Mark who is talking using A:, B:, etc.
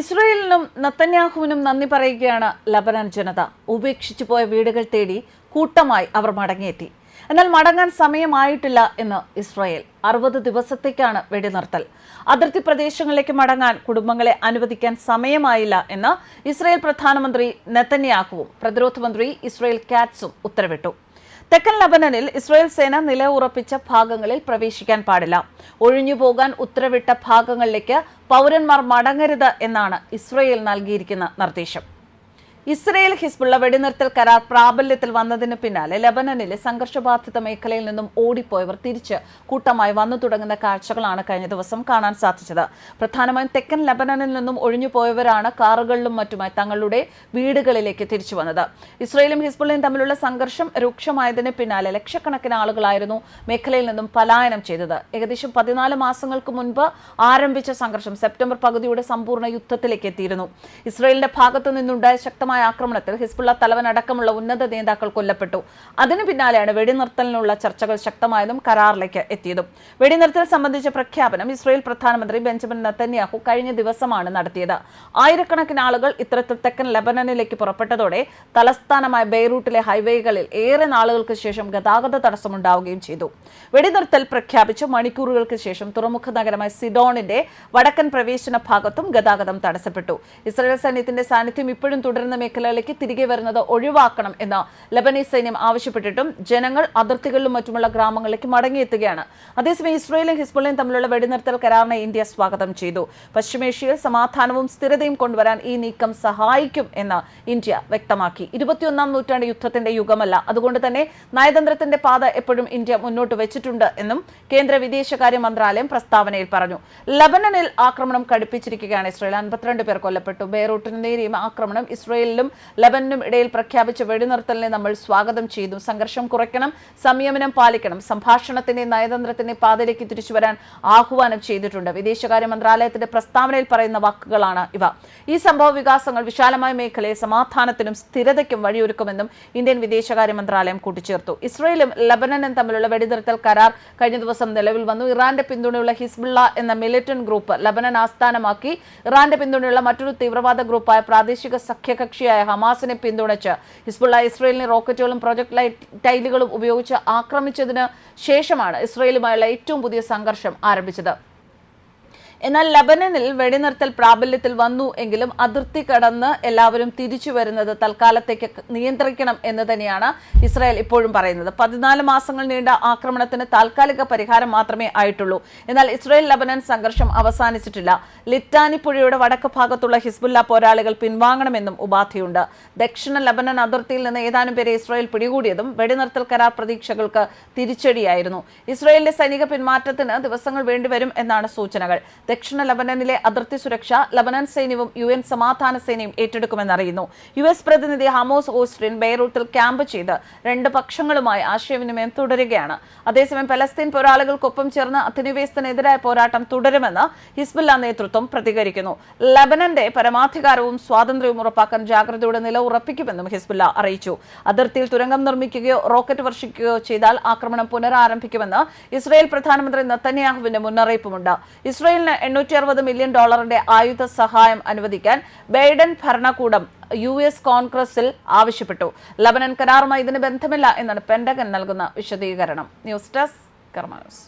A: ഇസ്രയേലിനും നത്തന്യാഹുവിനും നന്ദി പറയുകയാണ് ലബനാൻ ജനത. ഉപേക്ഷിച്ചു പോയ വീടുകൾ തേടി കൂട്ടമായി അവർ മടങ്ങിയെത്തി. എന്നാൽ മടങ്ങാൻ സമയമായിട്ടില്ല എന്ന് ഇസ്രായേൽ. അറുപത് ദിവസത്തേക്കാണ് വെടിനിർത്തൽ. അതിർത്തി പ്രദേശങ്ങളിലേക്ക് മടങ്ങാൻ കുടുംബങ്ങളെ അനുവദിക്കാൻ സമയമായില്ല എന്ന് ഇസ്രായേൽ പ്രധാനമന്ത്രി നെത്തന്യാഹുവും പ്രതിരോധ മന്ത്രി ഇസ്രായേൽ കാറ്റ്സും ഉത്തരവിട്ടു. തെക്കൻ ലബനനിൽ ഇസ്രായേൽ സേന നിലയുറപ്പിച്ച ഭാഗങ്ങളിൽ പ്രവേശിക്കാൻ പാടില്ല. ഒഴിഞ്ഞു പോകാൻ ഉത്തരവിട്ട ഭാഗങ്ങളിലേക്ക് പൗരന്മാർ മടങ്ങരുത് എന്നാണ് ഇസ്രായേൽ നൽകിയിരിക്കുന്ന നിർദ്ദേശം. ഇസ്രയേൽ ഹിസ്ബുള്ള വെടിനിർത്തൽ കരാർ പ്രാബല്യത്തിൽ വന്നതിന് പിന്നാലെ ലബനനിലെ സംഘർഷബാധിത മേഖലയിൽ നിന്നും ഓടിപ്പോയവർ തിരിച്ച് കൂട്ടമായി വന്നു തുടങ്ങുന്ന കാഴ്ചകളാണ് കഴിഞ്ഞ ദിവസം കാണാൻ സാധിച്ചത്. പ്രധാനമായും തെക്കൻ ലബനനിൽ നിന്നും ഒഴിഞ്ഞു പോയവരാണ് കാറുകളിലും മറ്റുമായി തങ്ങളുടെ വീടുകളിലേക്ക് തിരിച്ചു വന്നത്. ഇസ്രയേലും ഹിസ്ബുള്ളയും തമ്മിലുള്ള സംഘർഷം രൂക്ഷമായതിന് പിന്നാലെ ലക്ഷക്കണക്കിന് ആളുകളായിരുന്നു മേഖലയിൽ നിന്നും പലായനം ചെയ്തത്. ഏകദേശം പതിനാല് മാസങ്ങൾക്ക് മുൻപ് ആരംഭിച്ച സംഘർഷം സെപ്റ്റംബർ പകുതിയുടെ സമ്പൂർണ യുദ്ധത്തിലേക്ക് എത്തിയിരുന്നു. ഇസ്രയേലിന്റെ ഭാഗത്തു നിന്നുണ്ടായ ശക്തമായ ആക്രമണത്തിൽ ഹിസ്ബുള്ള തലവൻ അടക്കമുള്ള ഉന്നത നേതാക്കൾ കൊല്ലപ്പെട്ടു. അതിനു പിന്നാലെയാണ് വെടിനിർത്തലിനുള്ള ചർച്ചകൾ ശക്തമായതും കരാറിലേക്ക് എത്തിയതും. വെടിനിർത്തൽ സംബന്ധിച്ച പ്രഖ്യാപനം ഇസ്രയേൽ പ്രധാനമന്ത്രി ബെഞ്ചമിൻ നത്തന്യാഹു കഴിഞ്ഞ ദിവസമാണ് നടത്തിയത്. ആയിരക്കണക്കിന് ആളുകൾ ഇത്തരത്തിൽ തെക്കൻ ലബനനിലേക്ക് പുറപ്പെട്ടതോടെ തലസ്ഥാനമായ ബെയ്റൂട്ടിലെ ഹൈവേകളിൽ ഏറെ നാളുകൾക്ക് ശേഷം ഗതാഗത തടസ്സമുണ്ടാവുകയും ചെയ്തു. വെടിനിർത്തൽ പ്രഖ്യാപിച്ച് മണിക്കൂറുകൾക്ക് ശേഷം തുറമുഖ നഗരമായ സിഡോണിന്റെ വടക്കൻ പ്രവേശന ഭാഗത്തും ഗതാഗതം തടസ്സപ്പെട്ടു. ഇസ്രായേൽ സൈന്യത്തിന്റെ സാന്നിധ്യം ഇപ്പോഴും തുടരുന്ന മേഖലകളിലേക്ക് തിരികെ വരുന്നത് ഒഴിവാക്കണം എന്ന് ലബനീസ് സൈന്യം ആവശ്യപ്പെട്ടിട്ടും ജനങ്ങൾ അതിർത്തികളിലും മറ്റുമുള്ള ഗ്രാമങ്ങളിലേക്ക് മടങ്ങിയെത്തുകയാണ്. അതേസമയം ഇസ്രയേലും ഹിസ്ബുള്ളയും തമ്മിലുള്ള വെടിനിർത്തൽ കരാറിനെ ഇന്ത്യ സ്വാഗതം ചെയ്തു. പശ്ചിമേഷ്യയിൽ സമാധാനവും സ്ഥിരതയും കൊണ്ടുവരാൻ ഈ നീക്കം സഹായിക്കും എന്ന് ഇന്ത്യ വ്യക്തമാക്കി. ഇരുപത്തിയൊന്നാം നൂറ്റാണ്ട് യുദ്ധത്തിന്റെ യുഗമല്ല. അതുകൊണ്ട് തന്നെ നയതന്ത്രത്തിന്റെ പാത എപ്പോഴും ഇന്ത്യ മുന്നോട്ട് വെച്ചിട്ടുണ്ട് എന്നും കേന്ദ്ര വിദേശകാര്യ മന്ത്രാലയം പ്രസ്താവനയിൽ പറഞ്ഞു. ലബനനിൽ ആക്രമണം കടുപ്പിച്ചിരിക്കുകയാണ് ഇസ്രയേൽ. അൻപത്തിരണ്ട് പേർ കൊല്ലപ്പെട്ടു. ബെയ്റൂട്ടിന് നേരെയും ആക്രമണം ഇസ്രയേലിലും ലബനനും ഇടയിൽ പ്രഖ്യാപിച്ച വെടിനിർത്തലിനെ നമ്മൾ സ്വാഗതം ചെയ്തു. സംഘർഷം കുറയ്ക്കണം സംയമനം പാലിക്കണം സംഭാഷണത്തിന്റെ നയതന്ത്രത്തിന്റെ പാതയിലേക്ക് തിരിച്ചുവരാൻ ആഹ്വാനം ചെയ്തിട്ടുണ്ട്. വിദേശകാര്യ മന്ത്രാലയത്തിന്റെ പ്രസ്താവനയിൽ പറയുന്ന വാക്കുകളാണ് ഇവ. ഈ സംഭവ വികാസങ്ങൾ വിശാലമായ മേഖലയെ സമാധാനത്തിനും സ്ഥിരതയ്ക്കും വഴിയൊരുക്കുമെന്നും ഇന്ത്യൻ വിദേശകാര്യ മന്ത്രാലയം കൂട്ടിച്ചേർത്തു. ഇസ്രയേലും ലബനനും തമ്മിലുള്ള വെടിനിർത്തൽ കരാർ കഴിഞ്ഞ ദിവസം നിലവിൽ വന്നു. ഇറാന്റെ പിന്തുണയുള്ള ഹിസ്ബുള്ള എന്ന മിലിറ്റന്റ് ഗ്രൂപ്പ് ലബനൻ ആസ്ഥാനമാക്കി. ഇറാന്റെ പിന്തുണയുള്ള മറ്റൊരു തീവ്രവാദ ഗ്രൂപ്പായ പ്രാദേശിക സഖ്യകക്ഷിയായ ഹമാസിനെ പിന്തുണച്ച് ഹിസ്ബുള്ള ഇസ്രയേലിനെ റോക്കറ്റുകളും പ്രൊജക്ട് ടൈലുകളും ഉപയോഗിച്ച് ആക്രമിച്ചതിന് ശേഷമാണ് ഇസ്രയേലുമായുള്ള ഏറ്റവും പുതിയ സംഘർഷം ആരംഭിച്ചത്. എന്നാൽ ലബനനിൽ വെടിനിർത്തൽ പ്രാബല്യത്തിൽ വന്നു എങ്കിലും അതിർത്തി കടന്ന് എല്ലാവരും തിരിച്ചു വരുന്നത് തൽക്കാലത്തേക്ക് നിയന്ത്രിക്കണം എന്ന് തന്നെയാണ് ഇസ്രായേൽ ഇപ്പോഴും പറയുന്നത്. പതിനാല് മാസങ്ങൾ നീണ്ട ആക്രമണത്തിന് താൽക്കാലിക പരിഹാരം മാത്രമേ ആയിട്ടുള്ളൂ. എന്നാൽ ഇസ്രായേൽ ലബനൻ സംഘർഷം അവസാനിച്ചിട്ടില്ല. ലിറ്റാനി പുഴയുടെ വടക്ക് ഭാഗത്തുള്ള ഹിസ്ബുല്ല പോരാളികൾ പിൻവാങ്ങണമെന്നും ഉപാധിയുണ്ട്. ദക്ഷിണ ലബനൻ അതിർത്തിയിൽ നിന്ന് ഏതാനും പേരെ ഇസ്രായേൽ പിടികൂടിയതും വെടിനിർത്തൽ കരാർ പ്രതീക്ഷകൾക്ക് തിരിച്ചടിയായിരുന്നു. ഇസ്രായേലിന്റെ സൈനിക പിന്മാറ്റത്തിന് ദിവസങ്ങൾ വേണ്ടിവരും എന്നാണ് സൂചനകൾ. ദക്ഷിണ ലബനനിലെ അതിർത്തി സുരക്ഷ ലബനൻ സൈന്യവും യു എൻ സമാധാന സേനയും ഏറ്റെടുക്കുമെന്നറിയുന്നു. യു എസ് പ്രതിനിധി ഹാമോസ് ഓസ്റ്റിൻ ബെയ്റൂട്ടിൽ ക്യാമ്പ് ചെയ്ത് രണ്ട് പക്ഷങ്ങളുമായി ആശയവിനിമയം തുടരുകയാണ്. അതേസമയം പലസ്തീൻ പോരാളികൾക്കൊപ്പം ചേർന്ന് അധിനിവേശത്തിനെതിരായ പോരാട്ടം തുടരുമെന്ന് ഹിസ്ബുല്ല നേതൃത്വം പ്രതികരിക്കുന്നു. ലബനന്റെ പരമാധികാരവും സ്വാതന്ത്ര്യവും ഉറപ്പാക്കാൻ ജാഗ്രതയോടെ നില ഉറപ്പിക്കുമെന്നും ഹിസ്ബുല്ല അറിയിച്ചു. അതിർത്തിയിൽ തുരങ്കം നിർമ്മിക്കുകയോ റോക്കറ്റ് വർഷിക്കുകയോ ചെയ്താൽ ആക്രമണം പുനരാരംഭിക്കുമെന്ന് ഇസ്രായേൽ പ്രധാനമന്ത്രി നത്തന്യാഹുവിന്റെ മുന്നറിയിപ്പുമുണ്ട്. ഇസ്രായേലിന് എണ്ണൂറ്റി അറുപത് മില്യൺ ഡോളറിന്റെ ആയുധ സഹായം അനുവദിക്കാൻ ബൈഡൻ ഭരണകൂടം യു എസ് കോൺഗ്രസിൽ ആവശ്യപ്പെട്ടു. ലബനൻ കരാറുമായി ഇതിന് ബന്ധമില്ല എന്നാണ് പെൻഡഗൻ നൽകുന്ന വിശദീകരണം. News desk Karma news.